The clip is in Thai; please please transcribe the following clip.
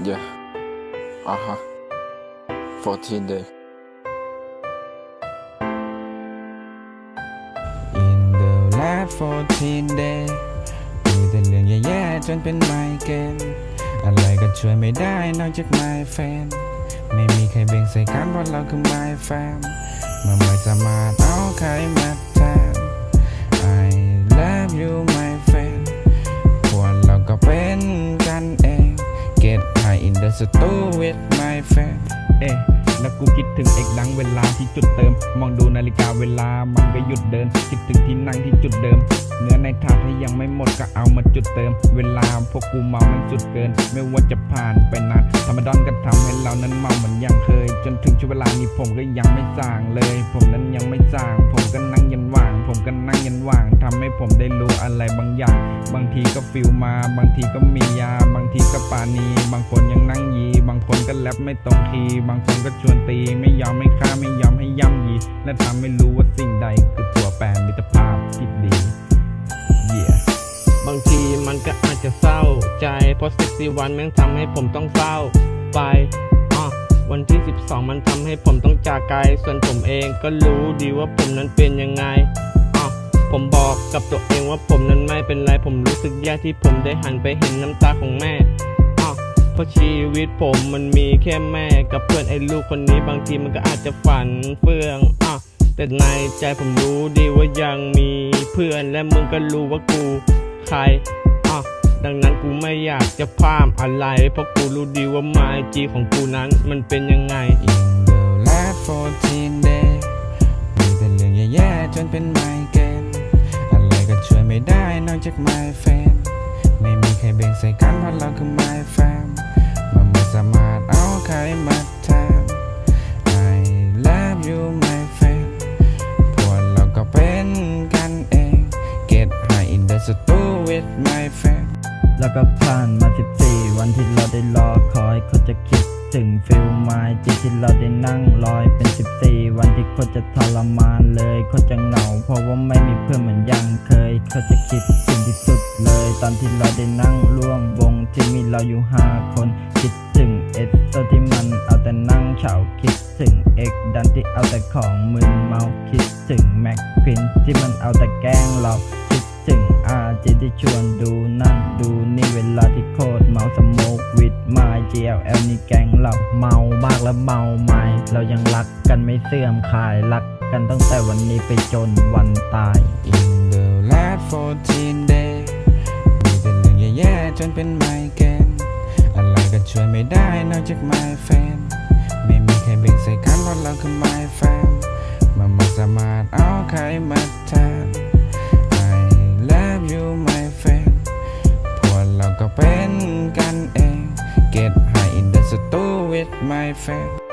Yeah. Uh huh. 14 day. In the last 14 day มีแต่เรื่องแย่ๆจนเป็นไมเกรนอะไรก็ช่วยไม่ได้นอกจาก my fan ไม่มีใครเบ่งใส่กันเพราะเราคือ my fam เมื่อไม่สามารถเอาใครมา high in the stu with my friend เอ๊ะแล้วกูคิดถึงเอกดังเวลาที่จุดเติม มองดูนาฬิกาเวลามันก็หยุดเดิน คิดถึงที่นั่งที่จุดเดิม เนื้อในถาดถ้ายังไม่หมดก็เอามาจุดเติม เวลาพวกกูเมามันจุดเกิน ไม่ว่าจะผ่านไปนานธรรมดอนก็ทำให้เรานั้นเมาเหมือนยังเคย จนถึงช่วงเวลานี้ผมก็ยังไม่ส่างเลย ผมนั้นยังไม่ส่าง ผมก็นั่งยันว่าง ผมก็นั่งยันว่างทำให้ผมได้ อะไรบางอย่าง บางทีก็ฟิลมา บางทีก็มียา บางทีก็ปานี บางคนยังนั่งยี บางคนก็แรปไม่ตรงคีบางคนก็ชวนตี ไม่ยอมไม่ฆ่าไม่ยอมให้ย่ำยี และทำให้รู้ว่าสิ่งใดคือตัวแปรมิตรภาพที่ดี yeah บางทีมันก็อาจจะเศร้าใจเพราะสิบสี่วันแม่งทำให้ผมต้องเศร้าไปอะวันที่ 12 มันทำให้ผมต้องจากไกล ส่วนผมเองก็รู้ดีว่าผมนั้นเป็นยังไง ผมบอกกับตัวเองว่าผมนั้นไม่เป็นไร ผมรู้สึกแย่ที่ผมได้หันไปเห็นน้ำตาของแม่อะเพราะชีวิตผมมันมีแค่แม่กับเพื่อนไอ้ลูกคนนี้บางทีมันก็อาจจะฝันเฟื่องอะแต่ในใจผมรู้ดีว่ายังมีเพื่อนและมึงก็รู้ว่ากูใครอะดังนั้นกูไม่อยากจะพามอะไร เพราะกูรู้ดีว่าไมจีของกูนั้นมันเป็นยังไง In the last 14 day มีแต่เรื่องแย่ๆจนเป็นไมเกร ช่วยไม่ได้นอกจาก my fan ไม่มีใครเบ่งใส่กันเพราะเราคือ my fam มันไม่สามารถเอาใครมาแทน I love you my friend พวกเราก็เป็นกันเอง Get high in the stu with my friend แล้วก็ผ่านมา 14 วันที่เราได้รอคอยเขาจะคิด ถึงฟิลไมจีที่เราได้นั่งรอยเป็น14วันที่เขาจะทรมานเลยเขาจะเหงา เพราะว่าไม่มีเพื่อนเหมือนยังเคยเขาจะคิดถึงที่สุดเลย ตอนที่เราได้นั่งร่วมวงที่มีเราอยู่5คนคิดถึงเอสโซที่มันเอาแต่นั่งเฉาคิดถึงเอกดันที่เอาแต่ของมึนเมาคิดถึงแม็กควินที่มันเอาแต่แกล้งเรา คิดถึงอาจีที่ชวนดูนั่นดูนี่เวลาที่โคตรเมาสโมกวิดมา GLL นี่แก๊งเราเมามากและเมาไม่เรายังรักกันไม่เสื่อมคลายรักกันตั้งแต่วันนี้ไปจนวันตาย In the last 14 day มีแต่เรื่องแย่ๆจนเป็นไมเกรนอะไรก็ช่วยไม่ได้นอกจาก my fan ไม่มีใครเบ่งใส่กันเพราะเราคือ my fam มันไม่สามารถเอาใครมาแทน with my friend.